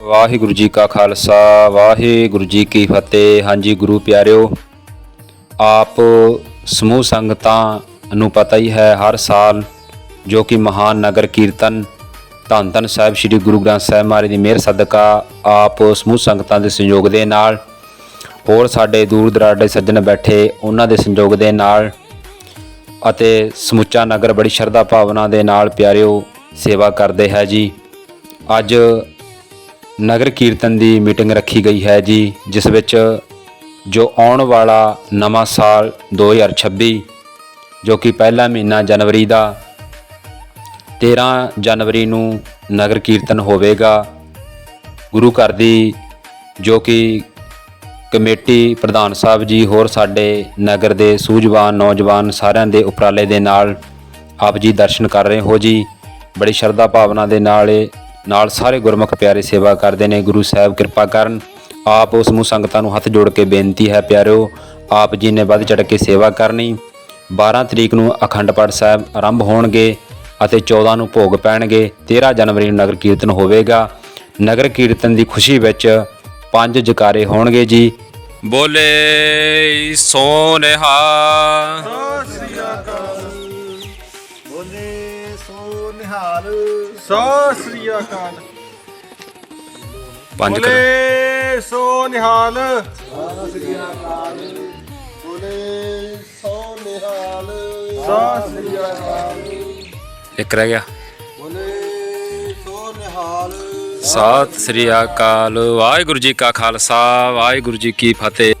ਵਾਹਿਗੁਰੂ ਜੀ ਕਾ ਖਾਲਸਾ, ਵਾਹਿਗੁਰੂ ਜੀ ਕੀ ਫਤਿਹ। ਹਾਂਜੀ ਗੁਰੂ ਪਿਆਰਿਓ, ਆਪ ਸਮੂਹ ਸੰਗਤਾਂ ਨੂੰ ਪਤਾ ਹੀ ਹੈ ਹਰ ਸਾਲ ਜੋ ਕਿ ਮਹਾਨ ਨਗਰ ਕੀਰਤਨ ਧੰਨ ਧੰਨ ਸਾਹਿਬ ਸ੍ਰੀ ਗੁਰੂ ਗ੍ਰੰਥ ਸਾਹਿਬ ਮਹਾਰਾਜ ਦੀ ਮਿਹਰ ਸਦਕਾ ਆਪ ਸਮੂਹ ਸੰਗਤਾਂ ਦੇ ਸੰਯੋਗ ਦੇ ਨਾਲ ਹੋਰ ਸਾਡੇ ਦੂਰ ਦਰਾਡੇ ਸੱਜਣ ਬੈਠੇ ਉਹਨਾਂ ਦੇ ਸੰਯੋਗ ਦੇ ਨਾਲ ਅਤੇ ਸਮੁੱਚਾ ਨਗਰ ਬੜੀ ਸ਼ਰਧਾ ਭਾਵਨਾ ਦੇ ਨਾਲ ਪਿਆਰਿਓ ਸੇਵਾ ਕਰਦੇ ਹੈ ਜੀ। ਅੱਜ ਨਗਰ ਕੀਰਤਨ ਦੀ ਮੀਟਿੰਗ ਰੱਖੀ ਗਈ ਹੈ ਜੀ, ਜਿਸ ਵਿੱਚ ਜੋ ਆਉਣ ਵਾਲਾ ਨਵਾਂ ਸਾਲ 2026 ਜੋ ਕਿ ਪਹਿਲਾ ਮਹੀਨਾ ਜਨਵਰੀ ਦਾ 13 ਜਨਵਰੀ ਨੂੰ ਨਗਰ ਕੀਰਤਨ ਹੋਵੇਗਾ। ਗੁਰੂ ਘਰ ਦੀ ਜੋ ਕਿ ਕਮੇਟੀ ਪ੍ਰਧਾਨ ਸਾਹਿਬ ਜੀ ਹੋਰ ਸਾਡੇ ਨਗਰ ਦੇ ਸੂਝਵਾਨ ਨੌਜਵਾਨ ਸਾਰਿਆਂ ਦੇ ਉਪਰਾਲੇ ਦੇ ਨਾਲ ਆਪ ਜੀ ਦਰਸ਼ਨ ਕਰ ਰਹੇ ਹੋ ਜੀ। ਬੜੀ ਸ਼ਰਧਾ ਭਾਵਨਾ ਦੇ ਨਾਲ ਇਹ ਨਾਲ ਸਾਰੇ ਗੁਰਮੁਖ ਪਿਆਰੇ ਸੇਵਾ ਕਰਦੇ ਨੇ, ਗੁਰੂ ਸਾਹਿਬ ਕਿਰਪਾ ਕਰਨ। ਆਪ ਉਸ ਨੂੰ ਸੰਗਤਾਂ ਨੂੰ ਹੱਥ ਜੋੜ ਕੇ ਬੇਨਤੀ ਹੈ, ਪਿਆਰਿਓ, ਆਪ ਜੀ ਨੇ ਵੱਧ ਚੜ ਕੇ ਸੇਵਾ ਕਰਨੀ। 12 ਤਰੀਕ ਨੂੰ ਅਖੰਡ ਪਾਠ ਸਾਹਿਬ ਆਰੰਭ ਹੋਣਗੇ ਅਤੇ 14 ਨੂੰ ਭੋਗ ਪੈਣਗੇ। 13 ਜਨਵਰੀ ਨੂੰ ਨਗਰ ਕੀਰਤਨ ਹੋਵੇਗਾ। ਨਗਰ ਕੀਰਤਨ ਦੀ ਖੁਸ਼ੀ ਵਿੱਚ ਪੰਜ ਜਕਾਰੇ ਹੋਣਗੇ ਜੀ। ਬੋਲੇ ਸੋਨਿਹਾ। ਸੋ ਨਿਹਾਲ। ਸਤਿ ਸ੍ਰੀ ਅਕਾਲ। ਪੰਜ ਕਰ- ਬੋਲੇ ਸੋ ਨਿਹਾਲ। ਬੋਲੇ ਸੋ ਨਿਹਾਲ। ਸਤਿ ਸ੍ਰੀ ਅਕਾਲ। ਇੱਕ ਰਹਿ ਗਿਆ। ਬੋਲੇ ਸੋ ਨਿਹਾਲ। ਸਤਿ ਸ੍ਰੀ ਅਕਾਲ। ਵਾਹਿਗੁਰੂ ਜੀ ਕਾ ਖਾਲਸਾ ਵਾਹਿਗੁਰੂ ਜੀ ਕੀ ਫਤਿਹ।